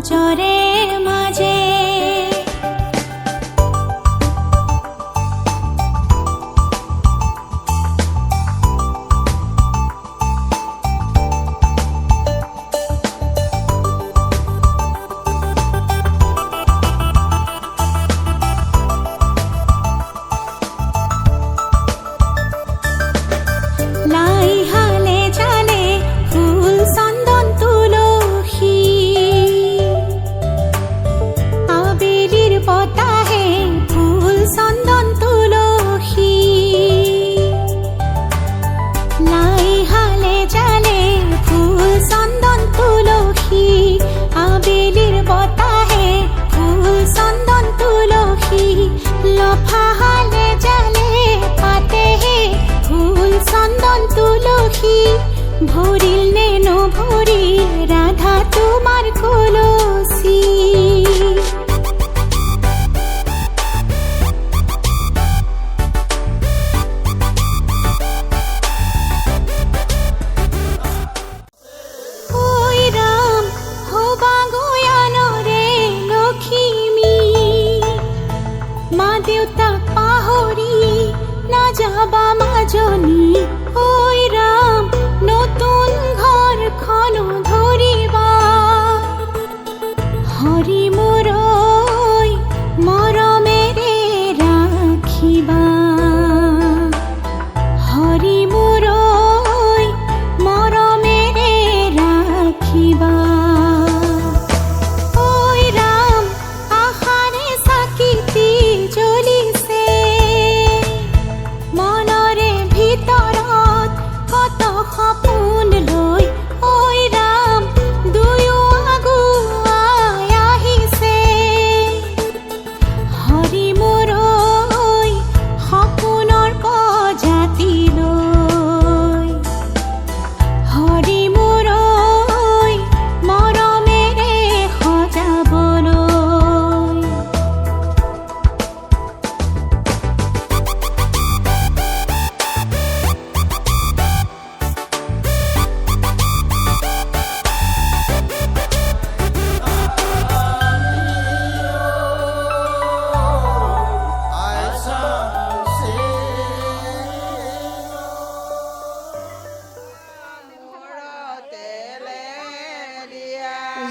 ক্ষমা ভরিল নেনো ভরি রাধা তোমার কলসী। ওই রাম হবা গয়ানো রে লখিমী মা দেউতাক পাহৰি নাযাবা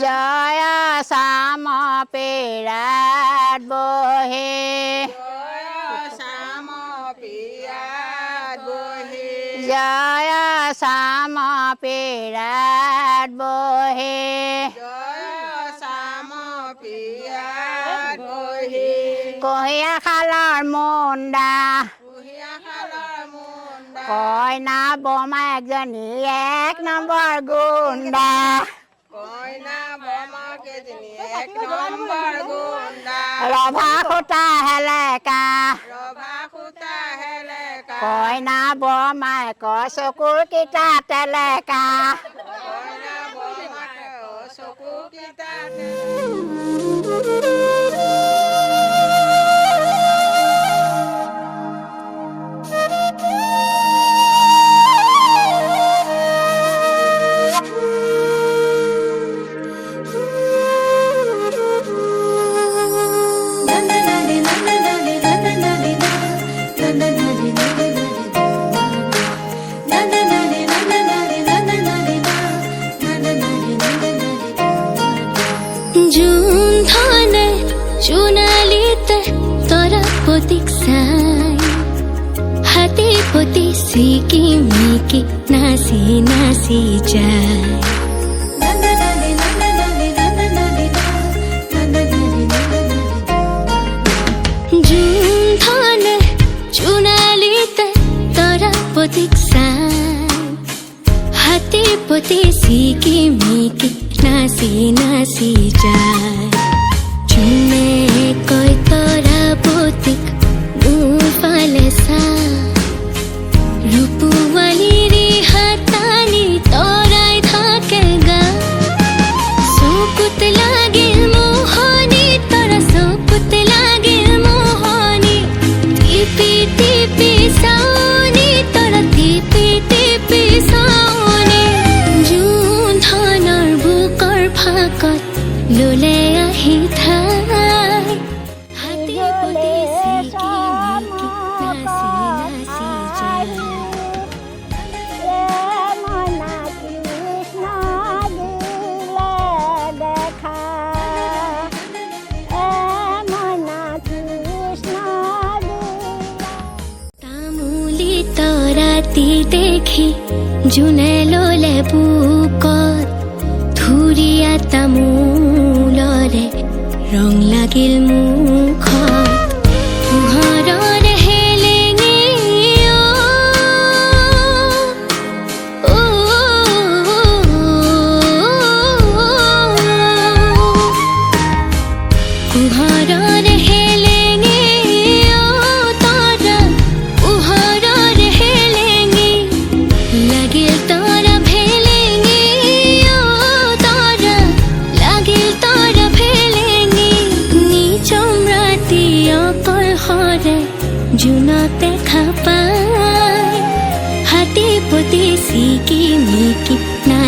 জয় শ্যাম পেৰাত বহে। শ্যাম জয় শ্যাম পেৰাত বহে। কহিয়া কুহিয়া খালৰ মুণ্ডা কইনা বমা এজনী এক নম্বৰ গুণ্ডা ৰভা সূতা হেলেকা কইনা বমাই কয় চকুৰ কিটা তেলেকা কইনা বমাক जुन थने जुनालित तोरा पोतिक साई हाते पोति सिकी मिकी नासी नासी जाई पोतिक साई हाते पोति सिकी मिकी নাচি নাসি যায়। চুনে কয় তরা পতিক মোৰ ফালে চা তারাতি দেখি জুনেলো লেবুকর ধুরিয়া তামুলরে রং লাগিল মুখত কুহর হে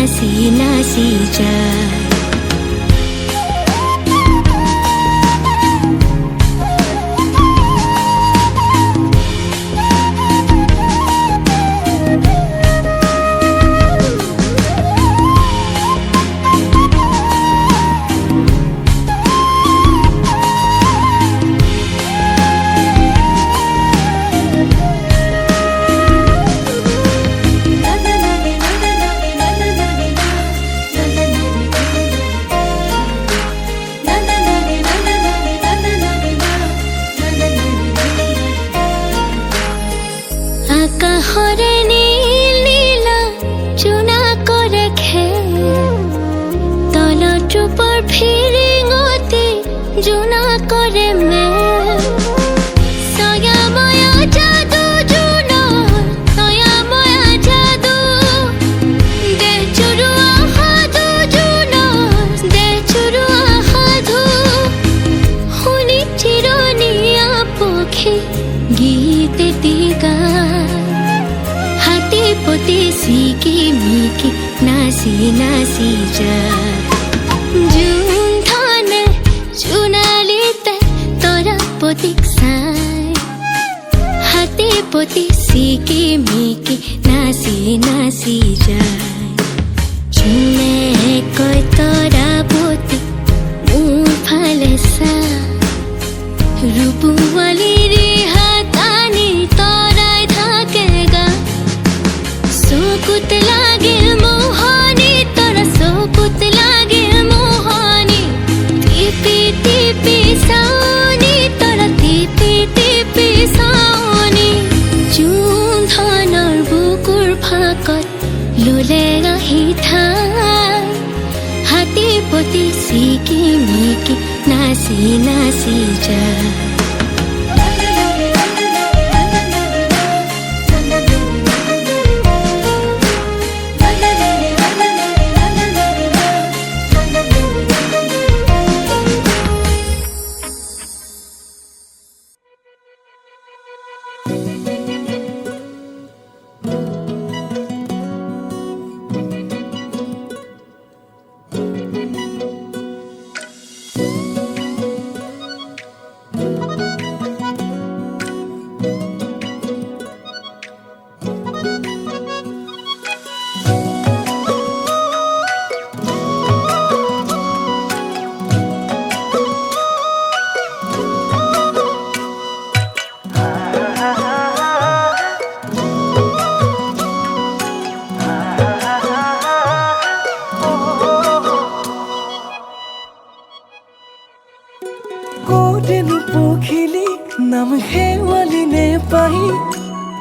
masih nasi jauh potiksay Hati poti siki miki nasi nasi jai Chune koi tora poti mur phale sa Rupu wali किसी की नेकी नासी नासी जा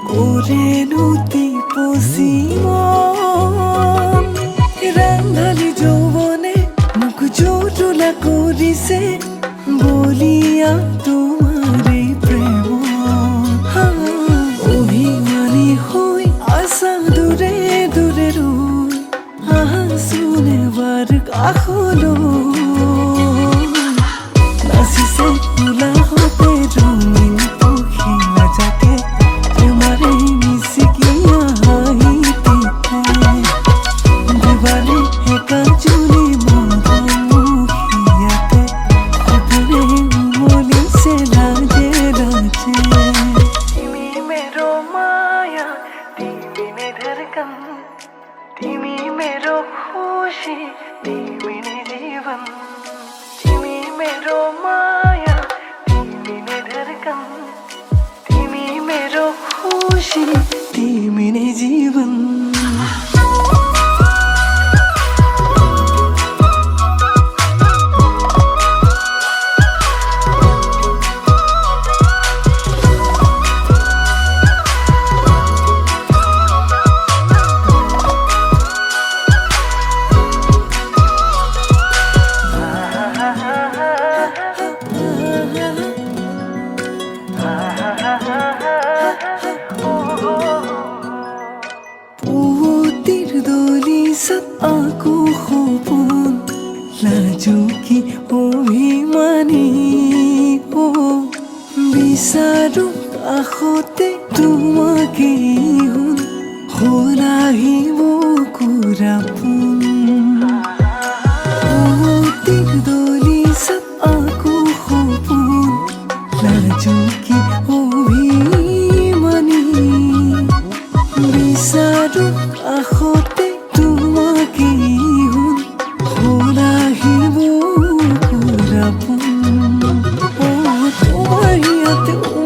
Ore nuti posimo നിമിഷം ജീവൻ. শুন সলাহিব কুৰাপোন তোমাৰ ইয়াতে